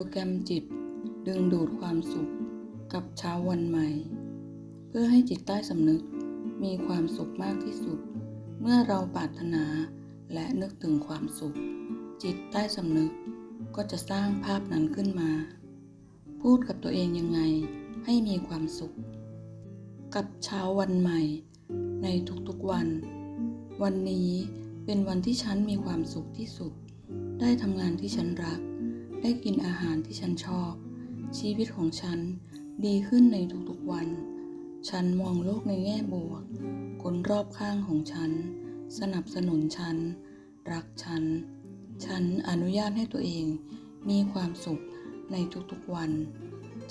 โปรแกรมจิตดึงดูดความสุขกับเช้าวันใหม่ เพื่อให้จิตใต้สำนึกมีความสุขมากที่สุด เมื่อเราปรารถนาและนึกถึงความสุข จิตใต้สำนึกก็จะสร้างภาพนั้นขึ้นมา พูดกับตัวเองยังไงให้มีความสุข กับเช้าวันใหม่ ในทุกๆวัน วันนี้เป็นวันที่ฉันมีความสุขที่สุด ได้ทำงานที่ฉันรัก ได้กินอาหารที่ฉันชอบ ชีวิตของฉันดีขึ้นในทุกๆวัน ฉันมองโลกในแง่บวก คนรอบข้างของฉัน สนับสนุนฉัน รักฉัน ฉันอนุญาตให้ตัวเองมีความสุขในทุกๆวัน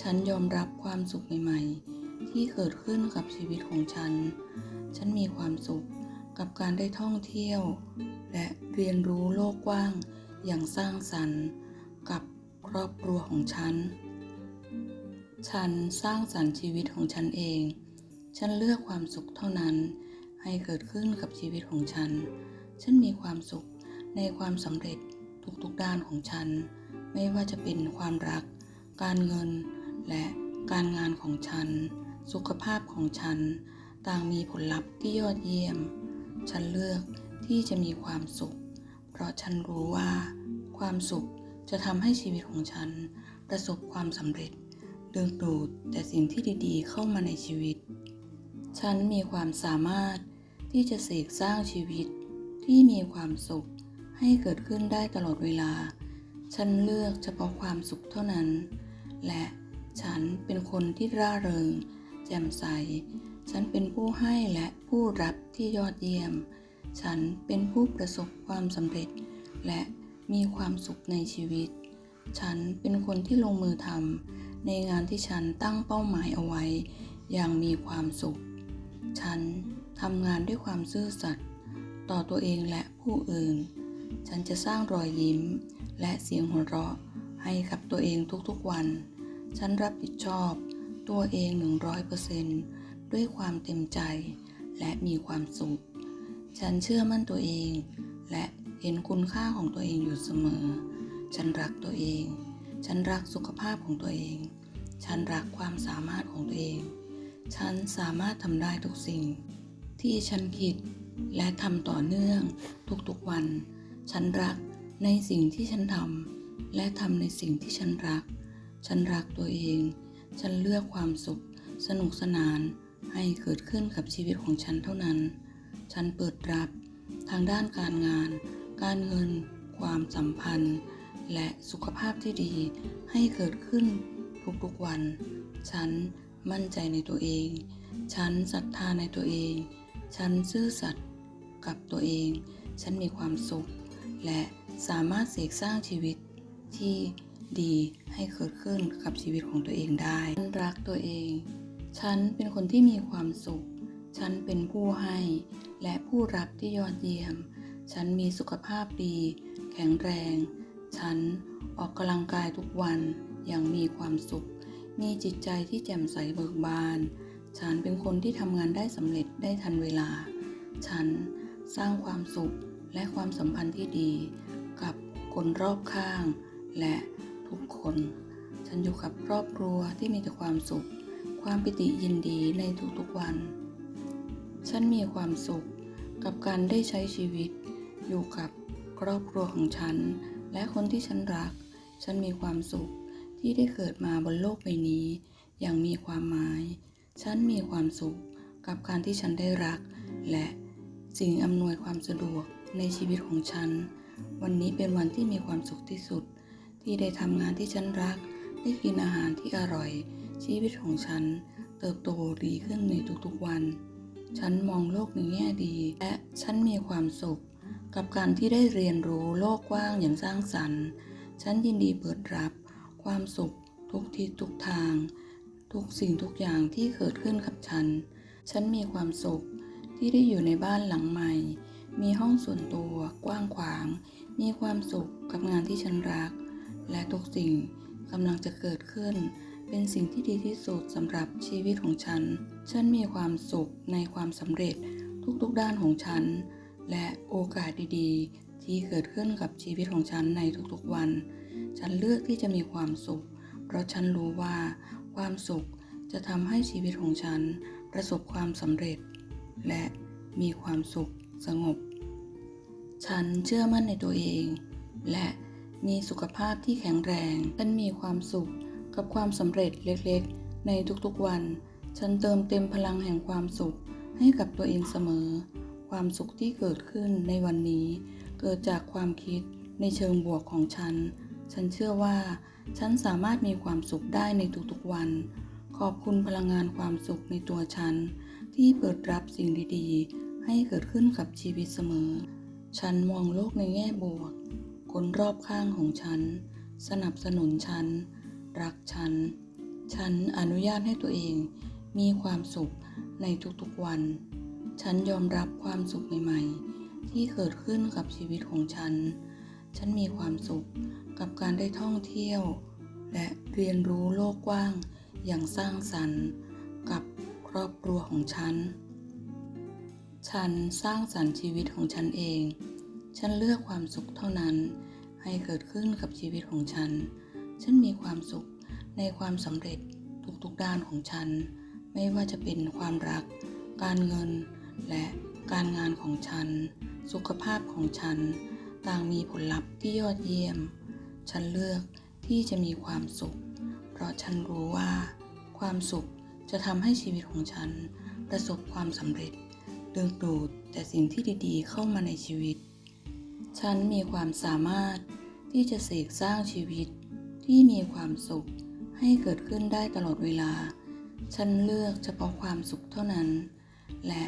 ฉันยอมรับความสุขใหม่ๆ ที่เกิดขึ้นกับชีวิตของฉัน ฉันมีความสุขกับการได้ท่องเที่ยว และเรียนรู้โลกกว้างอย่างสร้างสรรค์ ครอบครัวของฉัน ฉันสร้างสรรค์ชีวิตของฉันเอง ฉันเลือกความสุขเท่านั้น ให้เกิดขึ้นกับชีวิตของฉัน ฉันมีความสุขในความสำเร็จทุกๆด้านของฉัน ไม่ว่าจะเป็นความรัก การเงิน และการงานของฉัน สุขภาพของฉัน ต่างมีผลลัพธ์ที่ยอดเยี่ยม ฉันเลือกที่จะมีความสุข เพราะฉันรู้ว่า ความสุข จะทำให้ชีวิตของฉันประสบความสำเร็จดึงดูดแต่สิ่งที่ดีๆ เข้ามาในชีวิต ฉันมีความสามารถที่จะเสกสร้างชีวิตที่มีความสุขให้เกิดขึ้นได้ตลอดเวลา ฉันเลือกเฉพาะความสุขเท่านั้น และฉันเป็นคนที่ร่าเริง แจ่มใส ฉันเป็นผู้ให้และผู้รับที่ยอดเยี่ยม ฉันเป็นผู้ประสบความสำเร็จ และ มีความสุขในชีวิต ฉันเป็นคนที่ลงมือทำในงานที่ฉันตั้งเป้าหมายเอาไว้ อย่างมีความสุข ฉันทำงานด้วยความซื่อสัตย์ต่อตัวเองและผู้อื่น ฉันจะสร้างรอยยิ้ม และเสียงหัวเราะให้กับตัวเองทุกๆวัน ฉันรับผิดชอบตัวเอง 100%ด้วยความเต็มใจและมีความสุข ฉันเชื่อมั่นตัวเอง และ เห็นคุณค่าของตัวเองอยู่เสมอ ฉันรักตัวเอง ฉันรักสุขภาพของตัวเอง ฉันรักความสามารถของตัวเอง ฉันสามารถทำได้ทุกสิ่ง ที่ฉันคิดและทำต่อเนื่องทุกๆวัน ฉันรักในสิ่งที่ฉันทำและทำในสิ่งที่ฉันรัก ฉันรักตัวเอง ฉันเลือกความสุข สนุกสนานให้เกิดขึ้นกับชีวิตของฉันเท่านั้น ฉันเปิดรับทางด้านการงาน การเงิน ความสัมพันธ์ และสุขภาพที่ดีให้เกิดขึ้นทุกๆวัน ฉันมั่นใจในตัวเอง ฉันศรัทธาในตัวเอง ฉันซื่อสัตย์กับตัวเอง ฉันมีความสุข และสามารถเสกสร้างชีวิตที่ดีให้เกิดขึ้นกับชีวิตของตัวเองได้ ฉันรักตัวเอง ฉันเป็นคนที่มีความสุข ฉันเป็นผู้ให้ และผู้รับที่ยอดเยี่ยม ฉันมีสุขภาพดี แข็งแรง ฉันออกกำลังกายทุกวันอย่างมีความสุข มีจิตใจที่แจ่มใสเบิกบาน ฉันเป็นคนที่ทำงานได้สำเร็จได้ทันเวลา ฉันสร้างความสุขและความสัมพันธ์ที่ดี กับคนรอบข้าง และทุกคน ฉันอยู่กับครอบครัวที่มีแต่ความสุข ความปิติยินดีในทุกๆวัน ฉันมีความสุขกับการได้ใช้ชีวิต อยู่กับครอบครัวของฉัน และคนที่ฉันรัก ฉันมีความสุขที่ได้เกิดมาบนโลกใบนี้ อย่างมีความหมาย ฉันมีความสุขกับการที่ฉันได้รัก และสิ่งอำนวยความสะดวกในชีวิตของฉัน วันนี้เป็นวันที่มีความสุขที่สุด ที่ได้ทำงานที่ฉันรัก ได้กินอาหารที่อร่อย ชีวิตของฉัน เติบโตดีขึ้นในทุกๆวัน ฉันมองโลกในแง่ดี และฉันมีความสุข กับการที่ได้เรียนรู้โลกกว้างอย่างสร้างสรรค์ ฉันยินดีเปิดรับ ความสุข ทุกทิศทุกทาง ทุกสิ่งทุกอย่างที่เกิดขึ้นกับฉัน ฉันมีความสุขที่ได้อยู่ในบ้านหลังใหม่ มีห้องส่วนตัวกว้างขวาง มีความสุขกับงานที่ฉันรัก และทุกสิ่งกำลังจะเกิดขึ้น เป็นสิ่งที่ดีที่สุดสำหรับชีวิตของฉัน ฉันมีความสุขในความสำเร็จทุกๆด้านของฉัน และโอกาสดีๆ ที่เกิดขึ้นกับชีวิตของฉันในทุกๆวัน ฉันเลือกที่จะมีความสุข เพราะฉันรู้ว่าความสุขจะทำให้ชีวิตของฉันประสบความสำเร็จ และมีความสุขสงบ ฉันเชื่อมั่นในตัวเอง และมีสุขภาพที่แข็งแรง ฉันมีความสุขกับความสำเร็จเล็กๆ ในทุกๆวัน ฉันเติมเต็มพลังแห่งความสุขให้กับตัวเองเสมอ ความสุขที่เกิดขึ้นในวันนี้ เกิดจากความคิดในเชิงบวกของฉัน ฉันเชื่อว่า ฉันสามารถมีความสุขได้ในทุกๆวัน ขอบคุณพลังงานความสุขในตัวฉัน ที่เปิดรับสิ่งดีๆ ให้เกิดขึ้นกับชีวิตเสมอ ฉันมองโลกในแง่บวก คนรอบข้างของฉัน สนับสนุนฉัน รักฉัน ฉันอนุญาตให้ตัวเองมีความสุขในทุกๆวัน ฉันยอมรับความสุขใหม่ๆ ที่เกิดขึ้นกับชีวิตของฉัน ฉันมีความสุขกับการได้ท่องเที่ยว และเรียนรู้โลกกว้างอย่างสร้างสรรค์ กับครอบครัวของฉัน ฉันสร้างสรรค์ชีวิตของฉันเอง ฉันเลือกความสุขเท่านั้นให้เกิดขึ้นกับชีวิตของฉัน ฉันมีความสุขในความสำเร็จทุกๆด้านของฉัน ไม่ว่าจะเป็นความรัก การเงิน และการงานของฉัน สุขภาพของฉัน ต่างมีผลลัพธ์ที่ยอดเยี่ยม ฉันเลือกที่จะมีความสุข เพราะฉันรู้ว่า ความสุขจะทำให้ชีวิตของฉัน ประสบความสำเร็จ ดึงดูดแต่สิ่งที่ดีๆ เข้ามาในชีวิต ฉันมีความสามารถที่จะเสกสร้างชีวิตที่มีความสุขให้เกิดขึ้นได้ตลอดเวลา ฉันเลือกเฉพาะความสุขเท่านั้น และ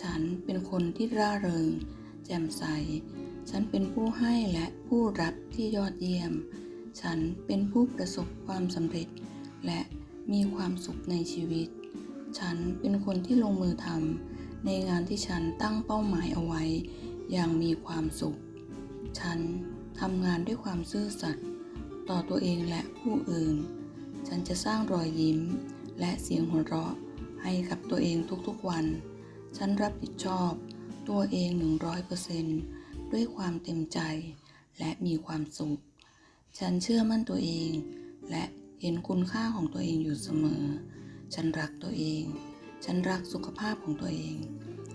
ฉันเป็นคนที่ร่าเริง แจ่มใส ฉันเป็นผู้ให้และผู้รับที่ยอดเยี่ยม ฉันเป็นผู้ประสบความสำเร็จ และมีความสุขในชีวิต ฉันเป็นคนที่ลงมือทำในงานที่ฉันตั้งเป้าหมายเอาไว้ อย่างมีความสุข ฉันทำงานด้วยความซื่อสัตย์ต่อตัวเองและผู้อื่น ฉันจะสร้างรอยยิ้ม และเสียงหัวเราะให้กับตัวเองทุกๆวัน ฉันรับผิดชอบตัวเอง 100%ด้วยความเต็มใจและมีความสุข ฉันเชื่อมั่นตัวเอง และเห็นคุณค่าของตัวเองอยู่เสมอ ฉันรักตัวเอง ฉันรักสุขภาพของตัวเอง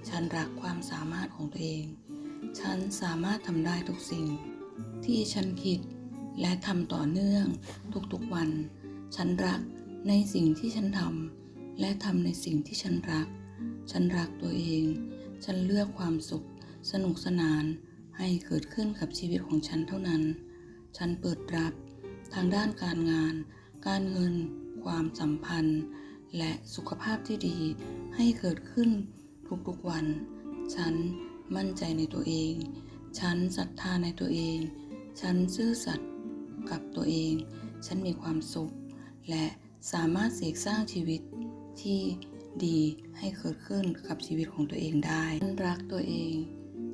ฉันรักความสามารถของตัวเอง ฉันสามารถทำได้ทุกสิ่ง ที่ฉันคิดและทำต่อเนื่องทุกๆวัน ฉันรักในสิ่งที่ฉันทำและทำในสิ่งที่ฉันรัก ฉันรักตัวเอง ฉันเลือกความสุข สนุกสนานให้เกิดขึ้นกับชีวิตของฉันเท่านั้น ฉันเปิดรับทางด้านการงาน การเงิน ความสัมพันธ์ และสุขภาพที่ดีให้เกิดขึ้นทุกๆวัน ฉันมั่นใจในตัวเอง ฉันศรัทธาในตัวเอง ฉันซื่อสัตย์กับตัวเอง ฉันมีความสุข และสามารถเสกสร้างชีวิตที่ ดีให้เกิดขึ้นกับชีวิตของตัวเองได้ฉันรักตัวเอง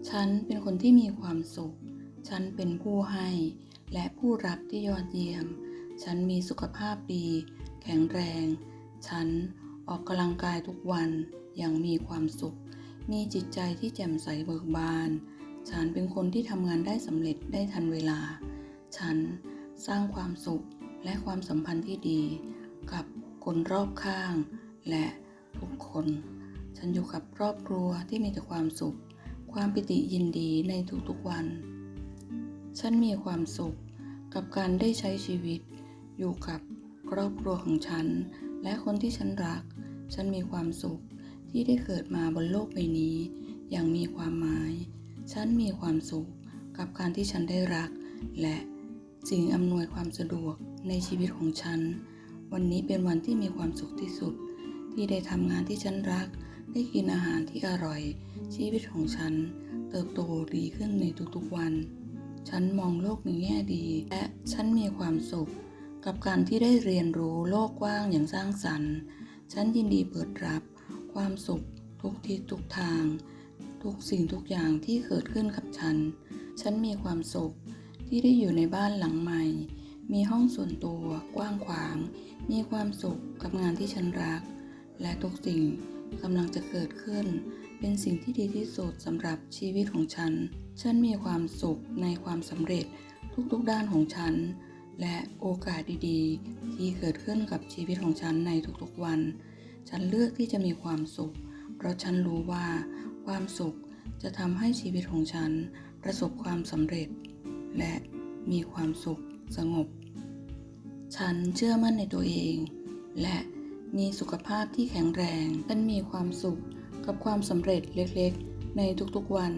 ฉันเป็นคนที่มีความสุข ฉันเป็นผู้ให้ และผู้รับที่ยอดเยี่ยม ฉันมีสุขภาพดี แข็งแรง ฉันออกกำลังกายทุกวันอย่างมีความสุข มีจิตใจที่แจ่มใสเบิกบาน ฉันเป็นคนที่ทำงานได้สำเร็จได้ทันเวลา ฉันสร้างความสุขและความสัมพันธ์ที่ดี กับคนรอบข้าง และ ทุกคน ฉันอยู่กับครอบครัวที่มีแต่ความสุข ความปิติยินดีในทุกๆวัน ฉันมีความสุขกับการได้ใช้ชีวิต อยู่กับครอบครัวของฉัน และคนที่ฉันรัก ฉันมีความสุขที่ได้เกิดมาบนโลกใบนี้ อย่างมีความหมาย ฉันมีความสุขกับการที่ฉันได้รัก และสิ่งอำนวยความสะดวกในชีวิตของฉัน วันนี้เป็นวันที่มีความสุขที่สุด ที่ได้ทำงานที่ฉันรัก ได้กินอาหารที่อร่อย ชีวิตของฉัน เติบโตดีขึ้นในทุกๆวัน ฉันมองโลกในแง่ดี และฉันมีความสุข กับการที่ได้เรียนรู้โลกกว้างอย่างสร้างสรรค์ ฉันยินดีเปิดรับ ความสุข ทุกทิศทุกทาง ทุกสิ่งทุกอย่างที่เกิดขึ้นกับฉัน ฉันมีความสุขที่ได้อยู่ในบ้านหลังใหม่ มีห้องส่วนตัวกว้างขวาง มีความสุขกับงานที่ฉันรัก และทุกสิ่งกำลังจะเกิดขึ้น เป็นสิ่งที่ดีที่สุดสำหรับชีวิตของฉัน ฉันมีความสุขในความสำเร็จทุกๆด้านของฉัน และโอกาสดีๆ ที่เกิดขึ้นกับชีวิตของฉันในทุกๆวัน ฉันเลือกที่จะมีความสุข เพราะฉันรู้ว่าความสุขจะทำให้ชีวิตของฉันประสบความสำเร็จ และมีความสุขสงบ ฉันเชื่อมั่นในตัวเอง และ มีสุขภาพที่แข็งแรง ฉันมีความสุขกับความสำเร็จเล็กๆ ในทุกๆวัน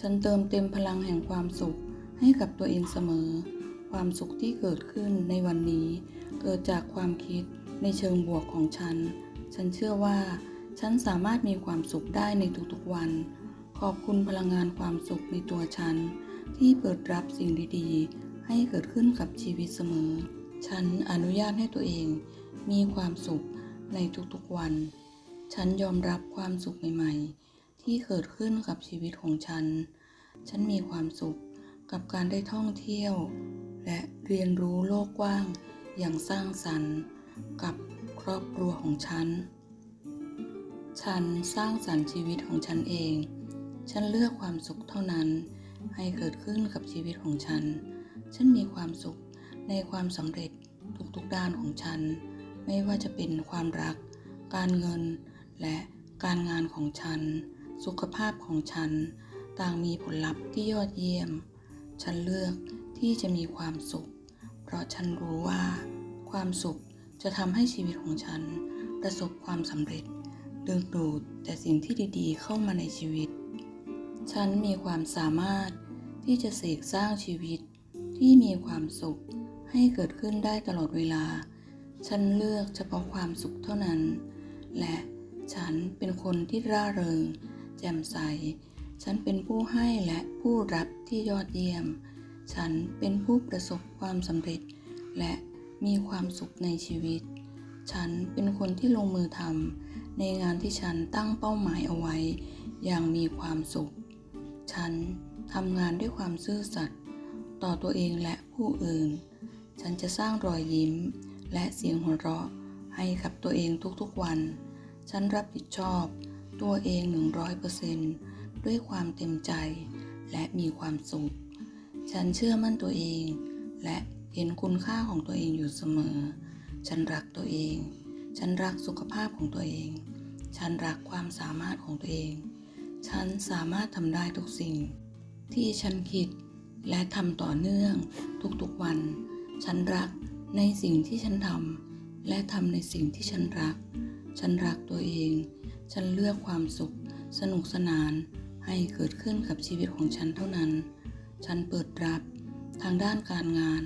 ฉันเติมเต็มพลังแห่งความสุขให้กับตัวเองเสมอ ความสุขที่เกิดขึ้นในวันนี้ เกิดจากความคิดในเชิงบวกของฉัน ฉันเชื่อว่า ฉันสามารถมีความสุขได้ในทุกๆวัน ขอบคุณพลังงานความสุขในตัวฉัน ที่เปิดรับสิ่งดีๆ ให้เกิดขึ้นกับชีวิตเสมอ ฉันอนุญาตให้ตัวเอง มีความสุข ในทุกๆวัน ฉันยอมรับความสุขใหม่ๆ ที่เกิดขึ้นกับชีวิตของฉัน ฉันมีความสุขกับการได้ท่องเที่ยว และเรียนรู้โลกกว้างอย่างสร้างสรรค์ กับครอบครัวของฉัน ฉันสร้างสรรค์ชีวิตของฉันเอง ฉันเลือกความสุขเท่านั้นให้เกิดขึ้นกับชีวิตของฉัน ฉันมีความสุขในความสำเร็จทุกๆด้านของฉัน ไม่ว่าจะเป็นความรัก การเงิน และการงานของฉัน สุขภาพของฉัน ต่างมีผลลัพธ์ที่ยอดเยี่ยม ฉันเลือกที่จะมีความสุข เพราะฉันรู้ว่า ความสุขจะทำให้ชีวิตของฉัน ประสบความสำเร็จ ดึงดูดแต่สิ่งที่ดีๆ เข้ามาในชีวิต ฉันมีความสามารถที่จะเสกสร้างชีวิตที่มีความสุขให้เกิดขึ้นได้ตลอดเวลา ฉันเลือกเฉพาะความสุขเท่านั้น และฉันเป็นคนที่ร่าเริง แจ่มใส ฉันเป็นผู้ให้และผู้รับที่ยอดเยี่ยม ฉันเป็นผู้ประสบความสำเร็จ และมีความสุขในชีวิต ฉันเป็นคนที่ลงมือทำในงานที่ฉันตั้งเป้าหมายเอาไว้ อย่างมีความสุข ฉันทำงานด้วยความซื่อสัตย์ต่อตัวเองและผู้อื่น ฉันจะสร้างรอยยิ้ม และเสียงหัวเราะให้กับตัวเองทุกๆวัน ฉันรับผิดชอบตัวเอง 100%ด้วยความเต็มใจและมีความสุข ฉันเชื่อมั่นตัวเอง และเห็นคุณค่าของตัวเองอยู่เสมอ ฉันรักตัวเอง ฉันรักสุขภาพของตัวเอง ฉันรักความสามารถของตัวเอง ฉันสามารถทำได้ทุกสิ่ง ที่ฉันคิดและทำต่อเนื่องทุกๆวัน ฉันรัก ในสิ่งที่ฉันทำและทำในสิ่งที่ฉันรัก ฉันรักตัวเอง ฉันเลือกความสุข สนุกสนานให้เกิดขึ้นกับชีวิตของฉันเท่านั้น ฉันเปิดรับ ทางด้านการงาน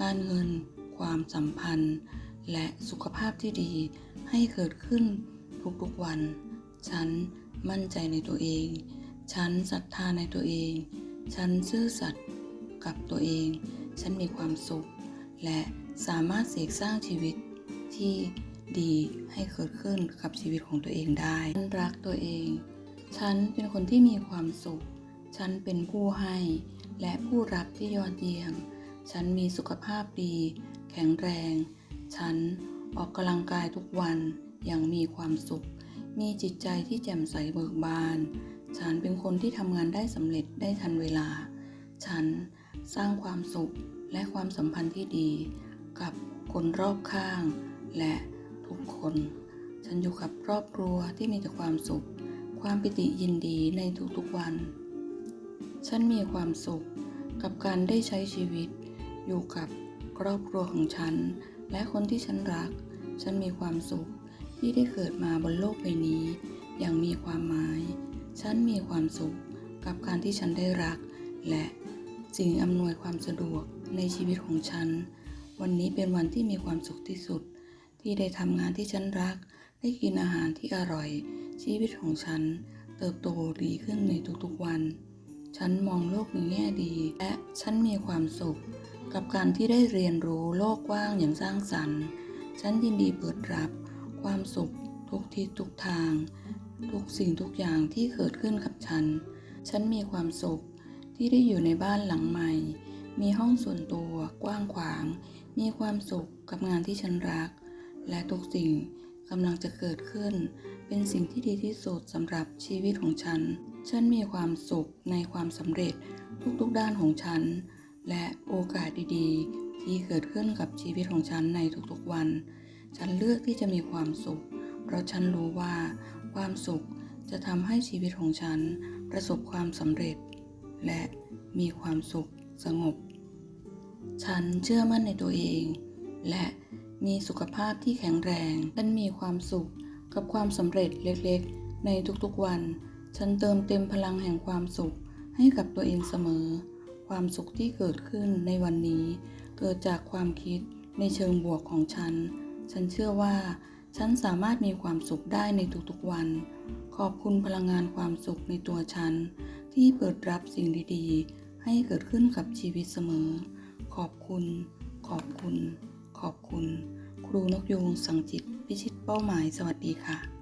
การเงิน ความสัมพันธ์ และสุขภาพที่ดี ให้เกิดขึ้นทุกๆวัน ฉันมั่นใจในตัวเอง ฉันศรัทธาในตัวเอง ฉันซื่อสัตย์กับตัวเอง ฉันมีความสุขและ สามารถเสกสร้างชีวิตที่ดีให้เกิดขึ้นกับชีวิตของตัวเองได้ฉันรักตัวเอง ฉันเป็นคนที่มีความสุข ฉันเป็นผู้ให้ และผู้รับที่ยอดเยี่ยม ฉันมีสุขภาพดี แข็งแรง ฉันออกกำลังกายทุกวันอย่างมีความสุข มีจิตใจที่แจ่มใสเบิกบาน ฉันเป็นคนที่ทำงานได้สำเร็จได้ทันเวลา ฉันสร้างความสุขและความสัมพันธ์ที่ดี คนรอบข้าง และทุกคน ฉันอยู่กับครอบครัวที่มีแต่ความสุข ความปิติยินดีในทุกๆวัน ฉันมีความสุขกับการได้ใช้ชีวิต อยู่กับครอบครัวของฉัน และคนที่ฉันรัก ฉันมีความสุขที่ได้เกิดมาบนโลกใบนี้ อย่างมีความหมาย ฉันมีความสุขกับการที่ฉันได้รัก และสิ่งอำนวยความสะดวกในชีวิตของฉัน วันนี้เป็นวันที่มีความสุขที่สุด ที่ได้ทำงานที่ฉันรัก ได้กินอาหารที่อร่อย ชีวิตของฉัน เติบโตดีขึ้นในทุกๆวัน ฉันมองโลกในแง่ดี และฉันมีความสุข กับการที่ได้เรียนรู้โลกกว้างอย่างสร้างสรรค์ ฉันยินดีเปิดรับ ความสุขทุกทิศทุกทาง ทุกสิ่งทุกอย่างที่เกิดขึ้นกับฉัน ฉันมีความสุขที่ได้อยู่ในบ้านหลังใหม่ มีห้องส่วนตัวกว้างขวาง มีความสุขกับงานที่ฉันรัก และทุกสิ่งกำลังจะเกิดขึ้น เป็นสิ่งที่ดีที่สุดสำหรับชีวิตของฉัน ฉันมีความสุขในความสำเร็จทุกๆด้านของฉัน และโอกาสดีๆ ที่เกิดขึ้นกับชีวิตของฉันในทุกๆวัน ฉันเลือกที่จะมีความสุข เพราะฉันรู้ว่า ความสุขจะทำให้ชีวิตของฉัน ประสบความสำเร็จ และมีความสุขสงบ ฉันเชื่อมั่นในตัวเอง และมีสุขภาพที่แข็งแรง ฉันมีความสุขกับความสำเร็จเล็กๆ ในทุกๆวัน ฉันเติมเต็มพลังแห่งความสุขให้กับตัวเองเสมอ ความสุขที่เกิดขึ้นในวันนี้ เกิดจากความคิดในเชิงบวกของฉัน ฉันเชื่อว่า ฉันสามารถมีความสุขได้ในทุกๆวัน ขอบคุณพลังงานความสุขในตัวฉัน ที่เปิดรับสิ่งดีๆ ให้เกิดขึ้นกับชีวิตเสมอ ขอบคุณ ขอบคุณ ขอบคุณ ครูนกยูงสังจิต พิชิตเป้าหมาย สวัสดีค่ะ